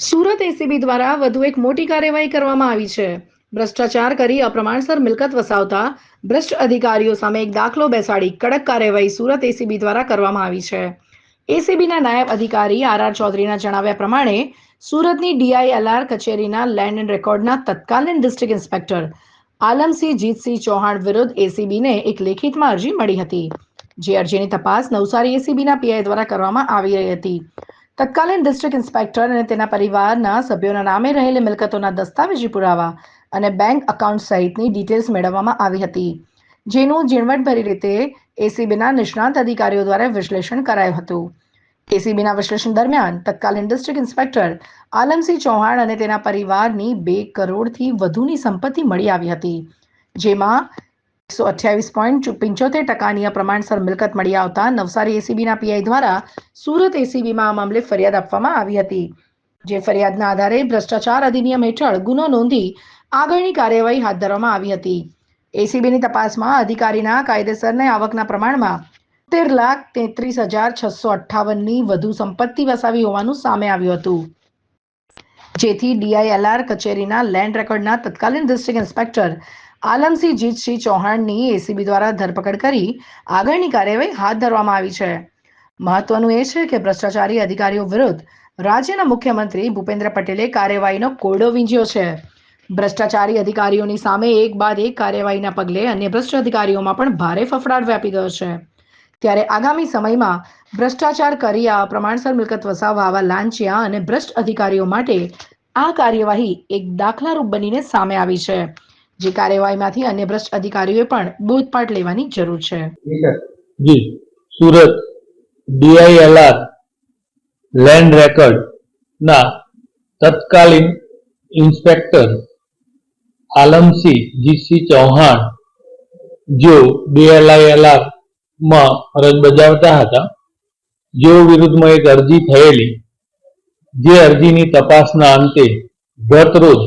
Surat ACB દ્વારા વધુ એક મોટી કાર્યવાહી કરવામાં આવી છે. ભ્રષ્ટાચાર કરી અપ્રમાણસર મિલકત વસાવતા ભ્રષ્ટ અધિકારીઓ સામે એક દાખલો બેસાડી કડક કાર્યવાહી સુરત એસીબી દ્વારા કરવામાં આવી છે. એસીબીના નાયબ અધિકારી આર આર ચૌધરીના જણાવ્યા પ્રમાણે, સુરતની ડીઆઈએલઆર કચેરીના લેન્ડ એન્ડ રેકોર્ડના તત્કાલીન ડિસ્ટ્રિક્ટ ઇન્સ્પેક્ટર આલમસિંહ જીતસિંહ ચૌહાણ વિરુદ્ધ એસીબીને એક લેખિતમાં અરજી મળી હતી, જે અરજીની તપાસ નવસારી એસીબીના પીઆઈ દ્વારા કરવામાં આવી રહી હતી. તત્કાલીન ડિસ્ટ્રિક્ટ ઇન્સ્પેક્ટર અને તેના પરિવારના સભ્યોના નામે રહેલી મિલકતોના દસ્તાવેજી પુરાવા અને બેંક અકાઉન્ટ સહિતની ડિટેલ્સ મેળવવામાં આવી હતી. જેનું ઝીણવટભરી રીતે એસીબીના નિષ્ણાંત અધિકારીઓ દ્વારા વિશ્લેષણ કરાયું હતું. એસીબીના વિશ્લેષણ દરમિયાન તત્કાલીન ડિસ્ટ્રિક્ટ ઇન્સ્પેક્ટર આલમસિંહ ચૌહાણ અને તેના પરિવારની બે કરોડથી વધુની સંપત્તિ મળી આવી હતી. જેમાં એકસો અઠ્યાવીસ પોઈન્ટ પંચોતેર ટકાની અપ્રમાણસર મિલકત મળી આવતા નવસારી એસીબીના પીઆઈ દ્વારા સુરત એસીબીમાં આ મામલે ફરિયાદ આપવામાં આવી હતી. જે ફરિયાદના આધારે ભ્રષ્ટાચાર અધિનિયમ હેઠળ ગુનો નોંધી આગળની કાર્યવાહી હાથ ધરવામાં આવી હતી. એસીબીની તપાસમાં અધિકારીના કાયદેસરને આવકના પ્રમાણમાં તેર લાખ તેત્રીસ હજાર છસો અઠ્ઠાવનની વધુ સંપત્તિ વસાવી હોવાનું સામે આવ્યું હતું. જેથી ડીઆઈએલઆર કચેરીના લેન્ડ રેકોર્ડના તત્કાલીન ડિસ્ટ્રિક્ટ ઇન્સ્પેક્ટર આલમસિંહ જીતસિંહ ચૌહાણની એસીબી દ્વારા ધરપકડ કરી આગળની કાર્યવાહી હાથ ધરવામાં આવી છે. મહત્વનું એ છે કે ભ્રષ્ટાચારી અધિકારીઓ વિરુદ્ધ રાજ્યના મુખ્યમંત્રી ભૂપેન્દ્ર પટેલે કાર્યવાહીનો કોરડો વીંજ્યો છે. ભ્રષ્ટાચારી અધિકારીઓની સામે એક બાદ એક કાર્યવાહીના પગલે અન્ય ભ્રષ્ટ અધિકારીઓમાં પણ ભારે ફફડાટ વ્યાપી ગયો છે. ત્યારે આગામી સમયમાં ભ્રષ્ટાચાર કરી આ પ્રમાણસર મિલકત વસાવવા, આવા લાંચિયા અને ભ્રષ્ટ અધિકારીઓ માટે આ કાર્યવાહી એક દાખલારૂપ બનીને સામે આવી છે. જે કાર્યવાહીમાંથી અન્ય ભ્રષ્ટ અધિકારીઓએ પણ બોધપાઠ લેવાની જરૂર છે. જી, સુરત ડીઆઈએલઆર લેન્ડ રેકોર્ડ ના તત્કાલીન ઇન્સ્પેક્ટર આલમસિંહ જીસી ચૌહાણ જો ડીએલઆઈએલઆરમાં ફરજ બજાવતા હતા, જેઓ વિરુદ્ધમાં એક અરજી થયેલી, જે અરજીની તપાસના અંતે ગત રોજ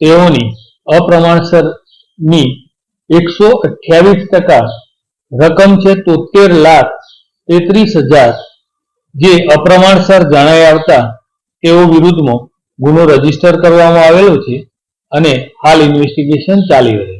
તેઓની અપ્રમાણસરની એકસો અઠ્યાવીસ ટકા રકમ છે તોતેર લાખ તેત્રીસ હજાર, જે અપ્રમાણસર જણાઈ આવતા તેઓ વિરુદ્ધમાં ગુનો રજિસ્ટર કરવામાં આવેલો છે અને હાલ ઇન્વેસ્ટિગેશન ચાલી રહ્યું છે.